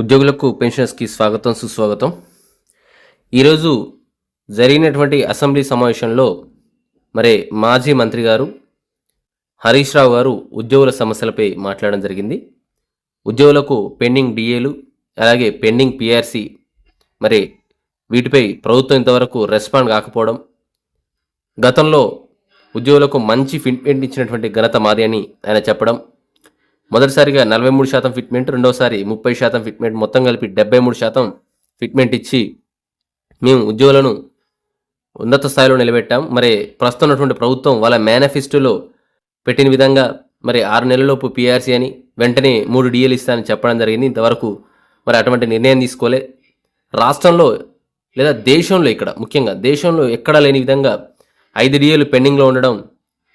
ఉద్యోగులకు పెన్షన్స్కి స్వాగతం సుస్వాగతం. ఈరోజు జరిగినటువంటి అసెంబ్లీ సమావేశంలో మరి మాజీ మంత్రి గారు హరీష్ రావు గారు ఉద్యోగుల సమస్యలపై మాట్లాడడం జరిగింది. ఉద్యోగులకు పెండింగ్ డిఏలు అలాగే పెండింగ్ పిఆర్సి మరి వీటిపై ప్రభుత్వం ఇంతవరకు రెస్పాండ్ కాకపోవడం గతంలో ఉద్యోగులకు మంచి ఫిట్మెంట్ ఇచ్చినటువంటి ఘనత మాది అని ఆయన చెప్పడం మొదటిసారిగా నలభై మూడు శాతం ఫిట్మెంట్ రెండోసారి ముప్పై శాతం ఫిట్మెంట్ మొత్తం కలిపి డెబ్బై మూడు శాతం ఫిట్మెంట్ ఇచ్చి మేము ఉద్యోగులను ఉన్నత స్థాయిలో నిలబెట్టాం. మరి ప్రస్తుతం ఉన్నటువంటి ప్రభుత్వం వాళ్ళ మేనిఫెస్టోలో పెట్టిన విధంగా మరి ఆరు నెలలలోపు పీఆర్సీ అని వెంటనే మూడు డిఎల్ ఇస్తానని చెప్పడం జరిగింది. ఇంతవరకు మరి అటువంటి నిర్ణయం తీసుకోలే. రాష్ట్రంలో లేదా దేశంలో ఇక్కడ ముఖ్యంగా దేశంలో ఎక్కడా లేని విధంగా ఐదు డిఏలు పెండింగ్లో ఉండడం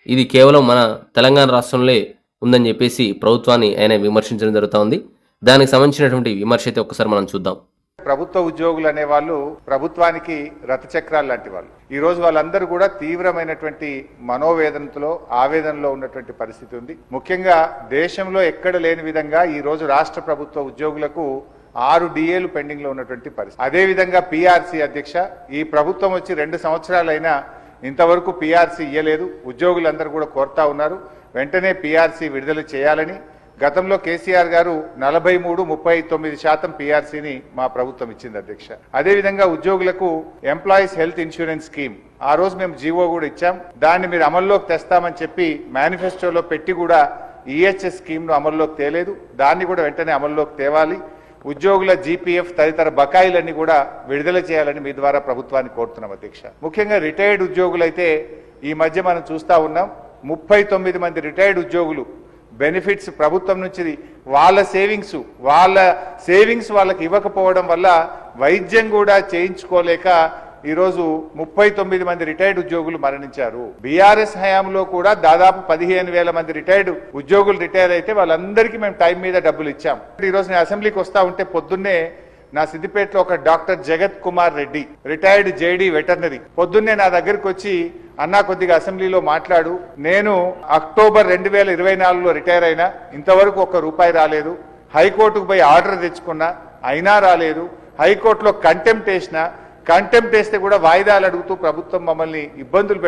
ఇది కేవలం మన తెలంగాణ రాష్ట్రంలో ఉందని చెప్పేసి ప్రభుత్వాన్ని ఆయన విమర్శించడం జరుగుతోంది దానికి సంబంధించినటువంటి విమర్శ అయితే ఒకసారి మనం చూద్దాం. ప్రభుత్వ ఉద్యోగులు అనే వాళ్ళు ప్రభుత్వానికి రథచక్రాలు లాంటి వాళ్ళు. ఈ రోజు వాళ్ళందరూ కూడా తీవ్రమైనటువంటి మనోవేదనతో ఆవేదనలో ఉన్నటువంటి పరిస్థితి ఉంది. ముఖ్యంగా దేశంలో ఎక్కడ లేని విధంగా ఈ రోజు రాష్ట్ర ప్రభుత్వ ఉద్యోగులకు ఆరు డిఏలు పెండింగ్లో ఉన్నటువంటి పరిస్థితి. అదే విధంగా పిఆర్సీ అధ్యక్ష ఈ ప్రభుత్వం వచ్చి రెండు సంవత్సరాలైనా ఇంతవరకు పిఆర్సీ ఇయ్యలేదు. ఉద్యోగులందరూ కూడా కోరుతా ఉన్నారు. వెంటనే పీఆర్సీ విడుదల చేయాలని గతంలో కేసీఆర్ గారు నలభై మూడు ముప్పై తొమ్మిది శాతం పీఆర్సీని మా ప్రభుత్వం ఇచ్చింది అధ్యక్ష. అదేవిధంగా ఉద్యోగులకు ఎంప్లాయీస్ హెల్త్ ఇన్సూరెన్స్ స్కీమ్ ఆ రోజు మేము జీవో కూడా ఇచ్చాం. దాన్ని మీరు అమల్లోకి తెస్తామని చెప్పి మేనిఫెస్టోలో పెట్టి కూడా ఈహెచ్ఎస్ స్కీమ్ను అమల్లోకి తేలేదు. దాన్ని కూడా వెంటనే అమల్లోకి తేవాలి. ఉద్యోగుల జీపీఎఫ్ తదితర బకాయిలన్నీ కూడా విడుదల చేయాలని మీ ద్వారా ప్రభుత్వాన్ని కోరుతున్నాం అధ్యక్ష. ముఖ్యంగా రిటైర్డ్ ఉద్యోగులైతే ఈ మధ్య మనం చూస్తా ఉన్నాం. ముప్పై తొమ్మిది మంది రిటైర్డ్ ఉద్యోగులు బెనిఫిట్స్ ప్రభుత్వం నుంచి వాళ్ళ సేవింగ్స్ వాళ్ళ సేవింగ్స్ వాళ్ళకి ఇవ్వకపోవడం వల్ల వైద్యం కూడా చేయించుకోలేక ఈరోజు ముప్పై తొమ్మిది మంది రిటైర్డ్ ఉద్యోగులు మరణించారు. బీఆర్ఎస్ హయాంలో కూడా దాదాపు పదిహేను వేల మంది రిటైర్డ్ ఉద్యోగులు రిటైర్ అయితే వాళ్ళందరికీ మేము టైం మీద డబ్బులు ఇచ్చాం. ఈ రోజు నేను అసెంబ్లీకి వస్తా ఉంటే పొద్దున్నే నా సిద్దిపేటలో ఒక doctor Jagat Kumar Reddy retired JD veterinary. పొద్దున్నే నా దగ్గరకు వచ్చి అన్నా కొద్దిగా అసెంబ్లీలో మాట్లాడు. నేను అక్టోబర్ రెండు వేల ఇరవై నాలుగులో రిటైర్ అయినా ఇంతవరకు ఒక్క రూపాయి రాలేదు. హైకోర్టుకు పోయి ఆర్డర్ తెచ్చుకున్నా అయినా రాలేదు. హైకోర్టులో కంటెంప్ట్ వేసిన కంటెంప్ట్ వేస్తే కూడా వాయిదాలు అడుగుతూ ప్రభుత్వం మమ్మల్ని ఇబ్బందులు